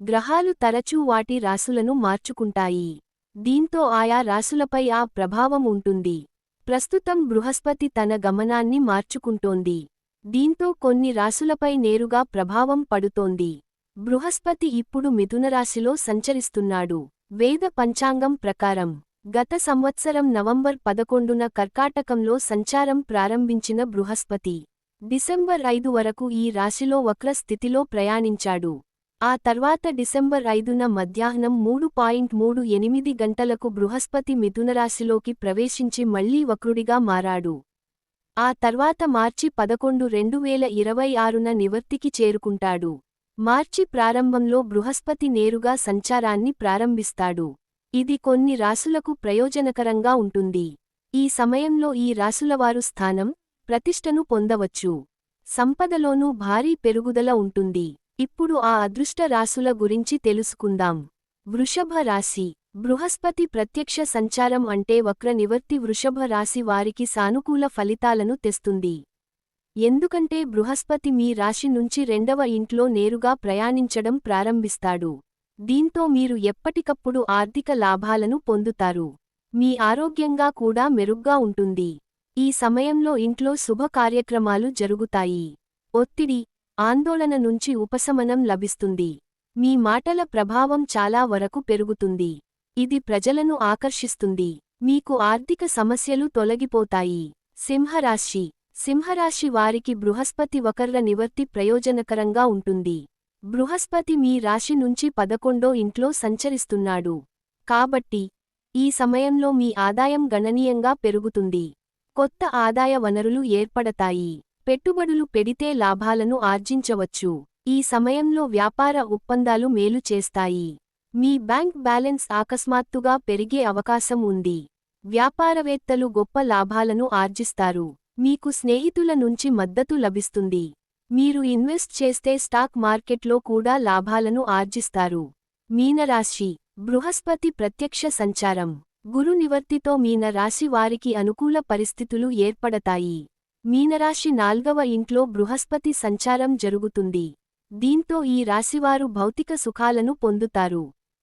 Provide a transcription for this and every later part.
గ్రహాలు తరచూ వాటి రాసులను మార్చుకుంటాయి. దీంతో ఆయా రాసులపై ఆ ప్రభావం ఉంటుంది. ప్రస్తుతం బృహస్పతి తన గమనాన్ని మార్చుకుంటోంది. దీంతో కొన్ని రాసులపై నేరుగా ప్రభావం పడుతోంది. బృహస్పతి ఇప్పుడు మిథునరాశిలో సంచరిస్తున్నాడు. వేద పంచాంగం ప్రకారం గత సంవత్సరం నవంబర్ పదకొండున కర్కాటకంలో సంచారం ప్రారంభించిన బృహస్పతి డిసెంబర్ ఐదు వరకు ఈ రాశిలో వక్ర స్థితిలో ప్రయాణించాడు. ఆ తర్వాత డిసెంబర్ ఐదున మధ్యాహ్నం మూడు పాయింట్ మూడు ఎనిమిది గంటలకు బృహస్పతి మిథునరాశిలోకి ప్రవేశించి మళ్ళీ వక్రుడిగా మారాడు. ఆ తర్వాత మార్చి పదకొండు రెండు వేల ఇరవై ఆరున నివర్తికి చేరుకుంటాడు. మార్చి ప్రారంభంలో బృహస్పతి నేరుగా సంచారాన్ని ప్రారంభిస్తాడు. ఇది కొన్ని రాసులకు ప్రయోజనకరంగా ఉంటుంది. ఈ సమయంలో ఈ రాసులవారు స్థానం ప్రతిష్టను పొందవచ్చు. సంపదలోనూ భారీ పెరుగుదల ఉంటుంది. ఇప్పుడు ఆ అదృష్ట రాసుల గురించి తెలుసుకుందాం. వృషభ రాశి. బృహస్పతి ప్రత్యక్ష సంచారం అంటే వక్ర నివర్తి వృషభ రాశి వారికి సానుకూల ఫలితాలను తెస్తుంది. ఎందుకంటే బృహస్పతి మీ రాశి నుంచి రెండవ ఇంట్లో నేరుగా ప్రయాణించడం ప్రారంభిస్తాడు. దీంతో మీరు ఎప్పటికప్పుడు ఆర్థిక లాభాలను పొందుతారు. మీ ఆరోగ్యంగా కూడా మెరుగ్గా ఉంటుంది. ఈ సమయంలో ఇంట్లో శుభ కార్యక్రమాలు జరుగుతాయి. ఒత్తిడి ఆందోళన నుంచి ఉపశమనం లభిస్తుంది. మీ మాటల ప్రభావం చాలా వరకు పెరుగుతుంది. ఇది ప్రజలను ఆకర్షిస్తుంది. మీకు ఆర్థిక సమస్యలు తొలగిపోతాయి. సింహరాశి. సింహరాశి వారికి బృహస్పతి వకర్ర నివర్తి ప్రయోజనకరంగా ఉంటుంది. బృహస్పతి మీ రాశి నుంచి పదకొండో ఇంట్లో సంచరిస్తున్నాడు. కాబట్టి ఈ సమయంలో మీ ఆదాయం గణనీయంగా పెరుగుతుంది. కొత్త ఆదాయ వనరులు ఏర్పడతాయి. పెట్టుబడులు పెడితే లాభాలను ఆర్జించవచ్చు. ఈ సమయంలో వ్యాపార ఒప్పందాలు మేలు చేస్తాయి. మీ బ్యాంక్ బ్యాలెన్స్ అకస్మాత్తుగా పెరిగే అవకాశం ఉంది. వ్యాపారవేత్తలు గొప్ప లాభాలను ఆర్జిస్తారు. మీకు స్నేహితుల నుంచి మద్దతు లభిస్తుంది. మీరు ఇన్వెస్ట్ చేస్తే స్టాక్ మార్కెట్లో కూడా లాభాలను ఆర్జిస్తారు. మీనరాశి బృహస్పతి ప్రత్యక్ష సంచారం. గురు నివర్తితో మీన రాశి వారికి అనుకూల పరిస్థితులు ఏర్పడతాయి. మీనరాశి నాల్గవ ఇంట్లో బృహస్పతి సంచారం జరుగుతుంది. దీంతో ఈ రాశివారు భౌతిక సుఖాలను పొందుతారు.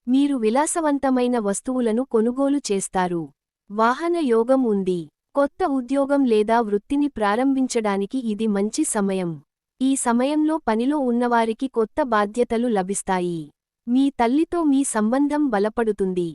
మీరు విలాసవంతమైన వస్తువులను కొనుగోలు చేస్తారు. వాహన యోగం ఉంది. కొత్త ఉద్యోగం లేదా వృత్తిని ప్రారంభించడానికి ఇది మంచి సమయం. ఈ సమయంలో పనిలో ఉన్నవారికి కొత్త బాధ్యతలు లభిస్తాయి. మీ తల్లితో మీ సంబంధం బలపడుతుంది.